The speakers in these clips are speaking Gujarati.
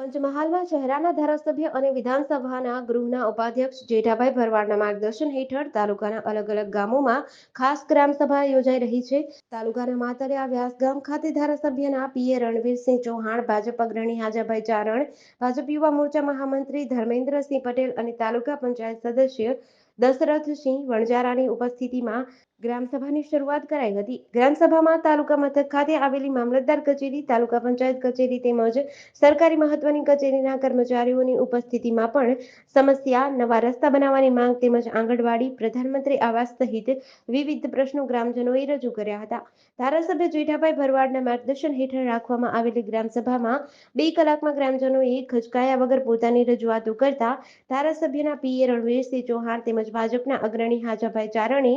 પંચમહાલમાં શહેરાના ધારાસભ્ય અને વિધાનસભાના ગૃહના ઉપાધ્યક્ષ જેઠાભાઈ ભરવાડના માર્ગદર્શન હેઠળ તાલુકાના અલગ અલગ ગામોમાં ખાસ ગ્રામસભા યોજાઈ રહી છે. તાલુકાના માતરિયા વ્યાસગામ ખાતે ધારાસભ્યના પીએ રણવીરસિંહ ચૌહાણ, ભાજપ અગ્રણી હાજાભાઈ ચારણ, ભાજપ યુવા મોરચા મહામંત્રી ધર્મેન્દ્રસિંહ પટેલ અને તાલુકા પંચાયત સદસ્ય દશરથસિંહ વણજારાની ઉપસ્થિતિમાં ગ્રામસભાની શરૂઆત કરાઈ હતી. ગ્રામસભામાં તાલુકા મથક ખાતે આવેલી મામલતદાર કચેરી, તાલુકા પંચાયત કચેરી તેમજ સરકારી મહત્વની કચેરીના કર્મચારીઓની ઉપસ્થિતિમાં પણ સમસ્યા, નવા રસ્તા બનાવવાની માંગ તેમજ આંગણવાડી, પ્રધાનમંત્રી આવાસ સહિત વિવિધ પ્રશ્નો ગ્રામજનોએ રજૂ કર્યા હતા. ધારાસભ્ય જેઠાભાઈ ભરવાડના માર્ગદર્શન હેઠળ રાખવામાં આવેલી ગ્રામસભામાં બે કલાકમાં ગ્રામજનોએ ખચકાયા વગર પોતાની રજૂઆતો કરતા ધારાસભ્યના પીએ રણવીરસિંહ ચૌહાણ તેમજ ભાજપના અગ્રણી હાજાભાઈ ચારણે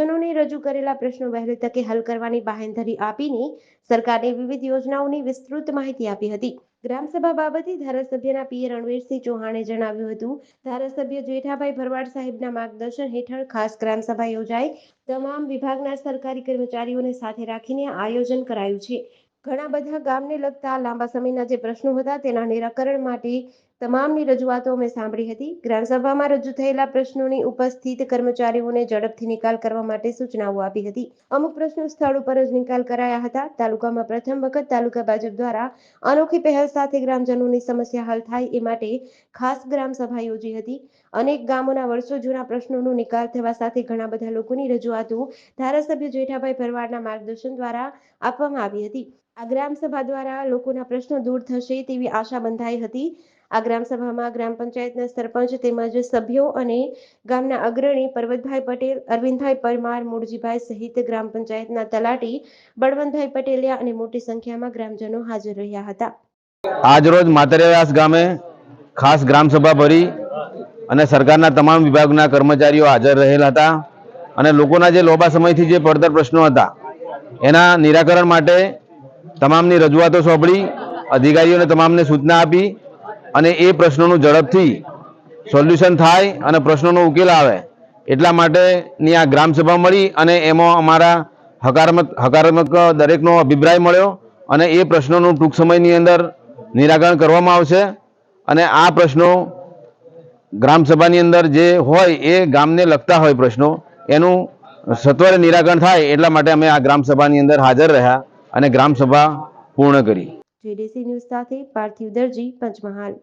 ગ્રામજનોને રજૂ કરેલા પ્રશ્નો વહેલી તકે હલ કરવાની બાહેંધરી આપીને સરકારની વિવિધ યોજનાઓની વિસ્તૃત માહિતી આપી હતી. ગ્રામસભા બાબતે ધારાસભ્યના પીએ રણવીરસિંહ ચૌહાણે જણાવ્યું હતું, ધારાસભ્ય જેઠાભાઈ ભરવાડ સાહેબના માર્ગદર્શન હેઠળ ખાસ ગ્રામસભા યોજાઈ. તમામ વિભાગના સરકારી કર્મચારીઓને સાથે રાખીને આયોજન કરાયું છે. ઘણા બધા ગામને લગતા લાંબા સમયના જે પ્રશ્નો હતા તેના નિરાકરણ માટે તમામની રજૂઆતો અમે સાંભળી હતી. ગ્રામસભામાં રજૂ થયેલા પ્રશ્નોની ઉપસ્થિત કર્મચારીઓને ઝડપથી નિકાલ કરવા માટે સૂચનાઓ આપી હતી. અમુક પ્રશ્નો સ્થળ ઉપર જ નિકાલ કરાયા હતા. તાલુકામાં પ્રથમ વખત તાલુકા ભાજપ દ્વારા અનોખી પહેલ સાથે ગ્રામજનોની સમસ્યા હલ થાય એ માટે ખાસ ગ્રામસભા યોજી હતી. અનેક ગામોના વર્ષો જૂના પ્રશ્નોનો નિકાલ થવા સાથે ઘણા બધા લોકોની રજૂઆતો ધારાસભ્ય જેઠાભાઈ ભરવાડના માર્ગદર્શન દ્વારા આપવામાં આવી હતી. આ ગ્રામસભા દ્વારા લોકોના પ્રશ્નો દૂર થશે તેવી આશા બંધાઈ હતી. આ ગ્રામસભામાં ગ્રામ પંચાયતના સરપંચ તેમજ સભ્યો અને ગામના અગ્રણી પર્વતભાઈ પટેલ, અરવિંદભાઈ પરમાર મૂળજીભાઈ સહિત ગ્રામ પંચાયતના તલાટી બળવંતભાઈ પટેલિયા અને મોટી સંખ્યામાં ગ્રામજનો હાજર રહ્યા હતા. આજરોજ માતરેવાસ ગામે ખાસ ગ્રામસભા ભરી અને સરકારના તમામ વિભાગના કર્મચારીઓ હાજર રહેલા હતા અને લોકોના જે લોબા સમયથી જે પડતર પ્રશ્નો હતા, એના નિરાકરણ માટે તમામની રજૂઆતો સોંપડી અધિકારીઓને તમામને સૂચના આપી અને એ પ્રશ્નોનું ઝડપથી સોલ્યુશન થાય અને પ્રશ્નોનો ઉકેલ આવે. એટલા માટેની આ ગ્રામસભા મળી અને એમાં અમારા હકારાત્મક હકારાત્મક દરેકનો અભિપ્રાય મળ્યો અને એ પ્રશ્નોનું ટૂંક સમયની અંદર નિરાકરણ કરવામાં આવશે. અને આ પ્રશ્નો ગ્રામસભાની અંદર જે હોય એ ગામને લગતા હોય પ્રશ્નો, એનું સત્વરે નિરાકરણ થાય એટલા માટે અમે આ ગ્રામસભાની અંદર હાજર રહ્યા અને ગ્રામસભા પૂર્ણ કરી. જેડીસી ન્યૂઝ સાથે પાર્થિવ દરજી પંચમહાલ.